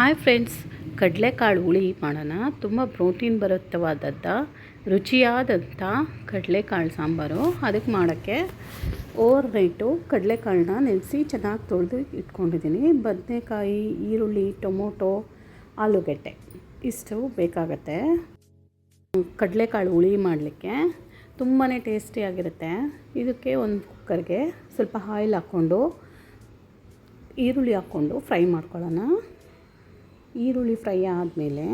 Hi friends, ಕಡಲೆಕಾಳು ಹುಳಿ ಮಾಡೋಣ. ತುಂಬ ಪ್ರೋಟೀನ್ ಭರಿತವಾದಂಥ ರುಚಿಯಾದಂಥ ಕಡಲೆಕಾಳು ಸಾಂಬಾರು. ಅದಕ್ಕೆ ಮಾಡೋಕ್ಕೆ ಓವರ್ ನೈಟು ಕಡಲೆಕಾಳನ್ನ ನೆನೆಸಿ ಚೆನ್ನಾಗಿ ತೊಳೆದು ಇಟ್ಕೊಂಡಿದ್ದೀನಿ. ಬದನೆಕಾಯಿ, ಈರುಳ್ಳಿ, ಟೊಮೊಟೊ, ಆಲೂಗೆಡ್ಡೆ, ಇಷ್ಟು ಬೇಕಾಗತ್ತೆ. ಕಡಲೆಕಾಳು ಹುಳಿ ಮಾಡಲಿಕ್ಕೆ ತುಂಬಾ ಟೇಸ್ಟಿಯಾಗಿರುತ್ತೆ ಇದಕ್ಕೆ ಒಂದು ಕುಕ್ಕರ್ಗೆ ಸ್ವಲ್ಪ ಆಯಿಲ್ ಹಾಕ್ಕೊಂಡು, ಈರುಳ್ಳಿ ಹಾಕ್ಕೊಂಡು ಫ್ರೈ ಮಾಡ್ಕೊಳ್ಳೋಣ. ಈರುಳ್ಳಿ ಫ್ರೈ ಆದಮೇಲೆ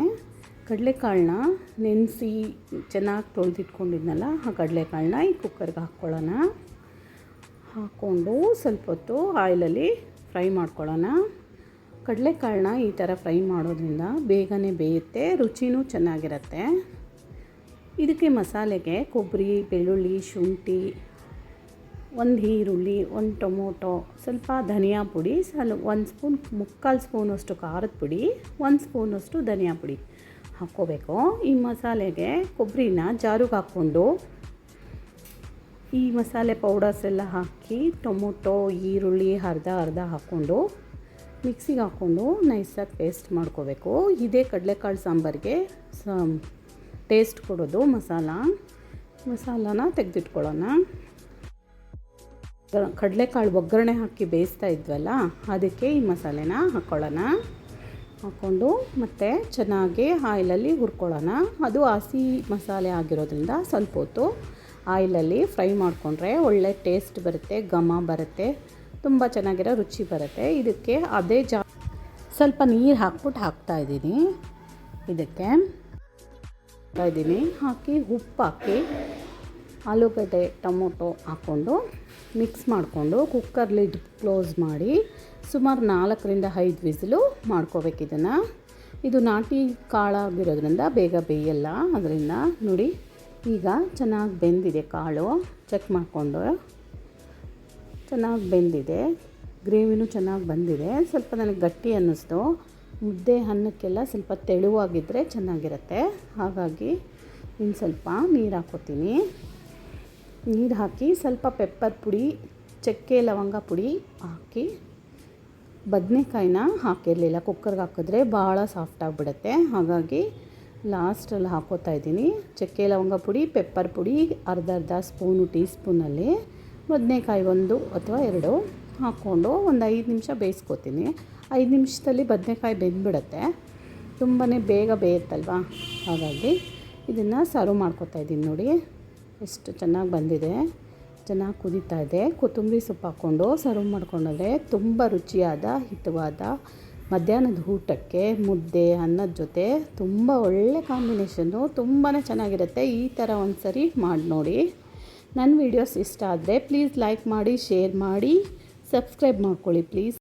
ಕಡಲೆಕಾಳನ್ನ ನೆನೆಸಿ ಚೆನ್ನಾಗಿ ತೊಳೆದಿಟ್ಕೊಂಡಿದ್ನಲ್ಲ, ಆ ಕಡಲೆಕಾಳನ್ನ ಈ ಕುಕ್ಕರ್ಗೆ ಹಾಕ್ಕೊಳ್ಳೋಣ. ಹಾಕ್ಕೊಂಡು ಸ್ವಲ್ಪ ಹೊತ್ತು ಆಯಿಲಲ್ಲಿ ಫ್ರೈ ಮಾಡ್ಕೊಳ್ಳೋಣ. ಕಡಲೆಕಾಳನ್ನ ಈ ಥರ ಫ್ರೈ ಮಾಡೋದ್ರಿಂದ ಬೇಗನೆ ಬೇಯುತ್ತೆ, ರುಚಿನೂ ಚೆನ್ನಾಗಿರುತ್ತೆ. ಇದಕ್ಕೆ ಮಸಾಲೆಗೆ ಕೊಬ್ಬರಿ, ಬೆಳ್ಳುಳ್ಳಿ, ಶುಂಠಿ ಒಂದು ಈರುಳ್ಳಿ, ಒಂದು ಟೊಮೊಟೊ, ಸ್ವಲ್ಪ ಧನಿಯಾ ಪುಡಿ, ಸಲ, ಒಂದು ಸ್ಪೂನ್, ಮುಕ್ಕಾಲು ಸ್ಪೂನಷ್ಟು ಖಾರದ ಪುಡಿ, ಒಂದು ಸ್ಪೂನಷ್ಟು ಧನಿಯಾ ಪುಡಿ ಹಾಕ್ಕೋಬೇಕು. ಈ ಮಸಾಲೆಗೆ ಕೊಬ್ಬರಿನ ಜಾರಿಗೆ ಹಾಕ್ಕೊಂಡು ಈ ಮಸಾಲೆ ಪೌಡರ್ಸ್ ಎಲ್ಲ ಹಾಕಿ ಟೊಮೊಟೊ, ಈರುಳ್ಳಿ ಅರ್ಧ ಅರ್ಧ ಹಾಕ್ಕೊಂಡು ಮಿಕ್ಸಿಗೆ ಹಾಕ್ಕೊಂಡು ನೈಸಾಗಿ ಪೇಸ್ಟ್ ಮಾಡ್ಕೋಬೇಕು. ಇದೇ ಕಡಲೆಕಾಳು ಸಾಂಬಾರಿಗೆ ಟೇಸ್ಟ್ ಕೊಡೋದು ಮಸಾಲ. ಮಸಾಲಾನ ತೆಗೆದಿಟ್ಕೊಳ್ಳೋಣ. ಕಡಲೆಕಾಳು ಒಗ್ಗರಣೆ ಹಾಕಿ ಬೇಯಿಸ್ತಾ ಇದ್ವಲ್ಲ, ಅದಕ್ಕೆ ಈ ಮಸಾಲೆನ ಹಾಕ್ಕೊಳ್ಳೋಣ ಹಾಕ್ಕೊಂಡು ಮತ್ತು ಚೆನ್ನಾಗಿ ಆಯಿಲಲ್ಲಿ ಹುರ್ಕೊಳ್ಳೋಣ. ಅದು ಹಸಿ ಮಸಾಲೆ ಆಗಿರೋದ್ರಿಂದ ಸ್ವಲ್ಪ ಹೊತ್ತು ಆಯಿಲಲ್ಲಿ ಫ್ರೈ ಮಾಡಿಕೊಂಡ್ರೆ ಒಳ್ಳೆ ಟೇಸ್ಟ್ ಬರುತ್ತೆ, ಘಮ ಬರುತ್ತೆ, ತುಂಬ ಚೆನ್ನಾಗಿರೋ ರುಚಿ ಬರುತ್ತೆ. ಇದಕ್ಕೆ ಅದೇ ಜಾ, ಸ್ವಲ್ಪ ನೀರು ಹಾಕ್ಬಿಟ್ಟು ಹಾಕ್ತಾಯಿದ್ದೀನಿ ಇದಕ್ಕೆ ಇದ್ದೀನಿ. ಹಾಕಿ ಉಪ್ಪು ಹಾಕಿ ಆಲೂಗಡ್ಡೆ ಟೊಮೊಟೊ ಹಾಕ್ಕೊಂಡು ಮಿಕ್ಸ್ ಮಾಡಿಕೊಂಡು ಕುಕ್ಕರ್ ಲಿಡ್ ಕ್ಲೋಸ್ ಮಾಡಿ ಸುಮಾರು ನಾಲ್ಕರಿಂದ ಐದು ವಿಸಿಲು ಮಾಡ್ಕೋಬೇಕು ಇದನ್ನು. ಇದು ನಾಟಿ ಕಾಳಾಗಿರೋದ್ರಿಂದ ಬೇಗ ಬೇಯಲ್ಲ, ಅದರಿಂದ ನೋಡಿ ಈಗ ಚೆನ್ನಾಗಿ ಬೆಂದಿದೆ ಕಾಳು. ಚೆಕ್ ಮಾಡಿಕೊಂಡು ಚೆನ್ನಾಗಿ ಬೆಂದಿದೆ. ಗ್ರೇವಿನೂ ಚೆನ್ನಾಗಿ ಬಂದಿದೆ. ಸ್ವಲ್ಪ ನನಗೆ ಗಟ್ಟಿ ಅನ್ನಿಸ್ತು. ಮುದ್ದೆ ಅನ್ನಕ್ಕೆಲ್ಲ ಸ್ವಲ್ಪ ತೆಳುವಾಗಿದ್ದರೆ ಚೆನ್ನಾಗಿರುತ್ತೆ. ಹಾಗಾಗಿ ಇನ್ನು ಸ್ವಲ್ಪ ನೀರು ಹಾಕ್ಕೋತೀನಿ. ನೀರು ಹಾಕಿ ಸ್ವಲ್ಪ ಪೆಪ್ಪರ್ ಪುಡಿ, ಚಕ್ಕೆ ಲವಂಗ ಪುಡಿ ಹಾಕಿ ಬದನೆಕಾಯಿನ ಹಾಕಿರಲಿಲ್ಲ. ಕುಕ್ಕರ್ಗೆ ಹಾಕಿದ್ರೆ ಭಾಳ ಸಾಫ್ಟ್ ಆಗಿಬಿಡುತ್ತೆ. ಹಾಗಾಗಿ ಲಾಸ್ಟಲ್ಲಿ ಹಾಕೋತಾ ಇದ್ದೀನಿ. ಚಕ್ಕೆ ಲವಂಗ ಪುಡಿ ಪೆಪ್ಪರ್ ಪುಡಿ, ಅರ್ಧ ಅರ್ಧ ಸ್ಪೂನು ಟೀ ಸ್ಪೂನಲ್ಲಿ ಬದನೆಕಾಯಿ ಒಂದು ಅಥವಾ ಎರಡು ಹಾಕ್ಕೊಂಡು ಒಂದು ಐದು ನಿಮಿಷ ಬೇಯಿಸ್ಕೊತೀನಿ. ಐದು ನಿಮಿಷದಲ್ಲಿ ಬದನೆಕಾಯಿ ಬೆಂದ್ಬಿಡುತ್ತೆ. ತುಂಬಾ ಬೇಗ ಬೇಯುತ್ತಲ್ವಾ? ಹಾಗಾಗಿ ಇದನ್ನು ಸರ್ವ್ ಮಾಡ್ಕೊತಾ ಇದ್ದೀನಿ ನೋಡಿ. ಎಷ್ಟು ಚೆನ್ನಾಗಿ ಬಂದಿದೆ. ಚೆನ್ನಾಗಿ ಕುದೀತಾ ಇದೆ. ಕೊತ್ತಂಬರಿ ಸೊಪ್ಪು ಹಾಕ್ಕೊಂಡು ಸರ್ವ್ ಮಾಡ್ಕೊಂಡ್ರೆ ತುಂಬ ರುಚಿಯಾದ, ಹಿತವಾದ ಮಧ್ಯಾಹ್ನದ ಊಟಕ್ಕೆ ಮುದ್ದೆ, ಅನ್ನದ ಜೊತೆ ತುಂಬ ಒಳ್ಳೆ ಕಾಂಬಿನೇಷನ್ನು ತುಂಬಾ ಚೆನ್ನಾಗಿರುತ್ತೆ. ಈ ಥರ ಒಂದು ಸರಿ ಮಾಡಿ ನೋಡಿ. ನನ್ನ ವೀಡಿಯೋಸ್ ಇಷ್ಟ ಆದರೆ ಪ್ಲೀಸ್ ಲೈಕ್ ಮಾಡಿ ಶೇರ್ ಮಾಡಿ ಸಬ್ಸ್ಕ್ರೈಬ್ ಮಾಡ್ಕೊಳ್ಳಿ ಪ್ಲೀಸ್